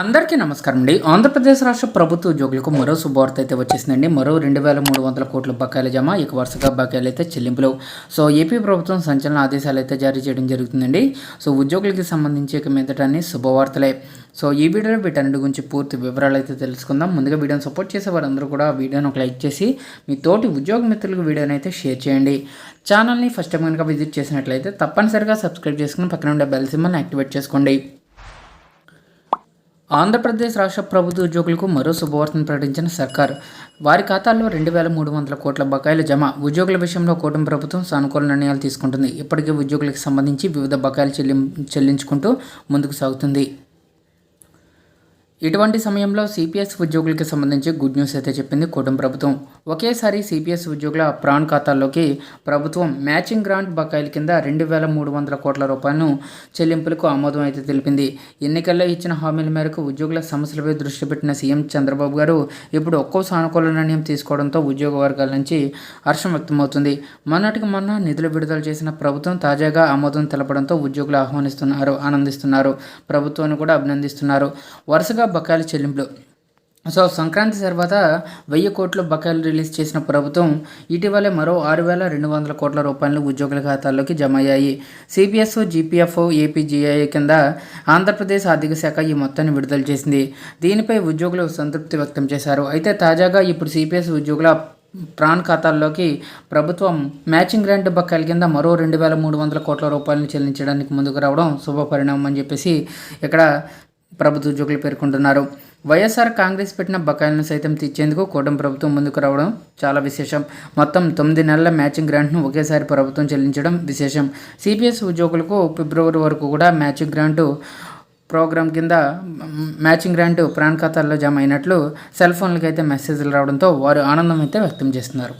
అందరికీ నమస్కారం అండి. ఆంధ్రప్రదేశ్ రాష్ట్ర ప్రభుత్వ ఉద్యోగులకు మరో శుభవార్త అయితే వచ్చేసిందండి. మరో రెండు వేల మూడు వందల కోట్ల బకాయిల జమ ఇక వరుసగా బకాయిలు అయితే చెల్లింపులు. సో ఏపీ ప్రభుత్వం సంచలన ఆదేశాలు అయితే జారీ చేయడం జరుగుతుందండి. సో ఉద్యోగులకి సంబంధించి ఇక మీదటాన్ని శుభవార్తలే. సో ఈ వీడియోలో వీటన్నిటి గురించి పూర్తి వివరాలు అయితే తెలుసుకుందాం. ముందుగా వీడియోని సపోర్ట్ చేసే వారందరూ కూడా వీడియోని ఒక లైక్ చేసి మీ తోటి ఉద్యోగ మిత్రులకు వీడియోని అయితే షేర్ చేయండి. ఛానల్ని ఫస్ట్ టైం కనుక విజిట్ చేసినట్లయితే తప్పనిసరిగా సబ్స్క్రైబ్ చేసుకుని పక్కన ఉండే బెల్ సింబల్ని యాక్టివేట్ చేసుకోండి. ఆంధ్రప్రదేశ్ రాష్ట్ర ప్రభుత్వ ఉద్యోగులకు మరో శుభవార్తను ప్రకటించిన సర్కార్. వారి ఖాతాల్లో రెండు వేల మూడు వందల కోట్ల బకాయిల జమ. ఉద్యోగుల విషయంలో కూటమి ప్రభుత్వం సానుకూల నిర్ణయాలు తీసుకుంటుంది. ఇప్పటికే ఉద్యోగులకు సంబంధించి వివిధ బకాయిలు చెల్లిం చెల్లించుకుంటూ ముందుకు సాగుతుంది. ఇటువంటి సమయంలో సిపిఎస్ ఉద్యోగులకి సంబంధించి గుడ్ న్యూస్ అయితే చెప్పింది కూటమి ప్రభుత్వం. ఒకేసారి సిపిఎస్ ఉద్యోగుల ప్రాణ్ ఖాతాల్లోకి ప్రభుత్వం మ్యాచింగ్ గ్రాంట్ బకాయిల కింద రెండు వేల మూడు వందల కోట్ల రూపాయలను చెల్లింపులకు ఆమోదం అయితే తెలిపింది. ఎన్నికల్లో ఇచ్చిన హామీల మేరకు ఉద్యోగుల సమస్యలపై దృష్టి పెట్టిన సీఎం చంద్రబాబు గారు ఇప్పుడు ఒక్కో సానుకూల నిర్ణయం తీసుకోవడంతో ఉద్యోగ వర్గాల నుంచి హర్షం వ్యక్తమవుతుంది. మొన్నటికి మొన్న నిధులు విడుదల చేసిన ప్రభుత్వం తాజాగా ఆమోదం తెలపడంతో ఉద్యోగులు ఆహ్వానిస్తున్నారు ఆనందిస్తున్నారు. ప్రభుత్వాన్ని కూడా అభినందిస్తున్నారు. వరుసగా బకాయిల చెల్లింపులు. సో సంక్రాంతి తర్వాత వెయ్యి కోట్ల బకాయిలు రిలీజ్ చేసిన ప్రభుత్వం ఇటీవలే మరో ఆరు వేల రెండు వందల కోట్ల రూపాయలు ఉద్యోగుల ఖాతాల్లోకి జమ అయ్యాయి సిపిఎస్ జీపీఎఫ్ ఏపీజీఐ కింద ఆంధ్రప్రదేశ్ ఆర్థిక శాఖ ఈ మొత్తాన్ని విడుదల చేసింది. దీనిపై ఉద్యోగులు సంతృప్తి వ్యక్తం చేశారు. అయితే తాజాగా ఇప్పుడు సిపిఎస్ ఉద్యోగుల ప్రాణ్ ఖాతాల్లోకి ప్రభుత్వం మ్యాచింగ్ గ్రాంట్ బకాయిల కింద మరో రెండు వేల మూడు వందల కోట్ల రూపాయలను చెల్లించడానికి ముందుకు రావడం శుభ పరిణామం అని చెప్పేసి ఇక్కడ ప్రభుత్వ ఉద్యోగులు పేర్కొంటున్నారు. వైఎస్ఆర్ కాంగ్రెస్ పెట్టిన బకాయిలను సైతం తీర్చేందుకు కూటమి ప్రభుత్వం ముందుకు రావడం చాలా విశేషం. మొత్తం తొమ్మిది నెలల మ్యాచింగ్ గ్రాంట్ను ఒకేసారి ప్రభుత్వం చెల్లించడం విశేషం. సిపిఎస్ ఉద్యోగులకు ఫిబ్రవరి వరకు కూడా మ్యాచింగ్ గ్రాంటు ప్రోగ్రామ్ కింద మ్యాచింగ్ గ్రాంట్ ప్రాణ్ ఖాతాల్లో జమ అయినట్లు సెల్ ఫోన్లకి అయితే మెసేజ్లు రావడంతో వారు ఆనందం అయితే వ్యక్తం చేస్తున్నారు.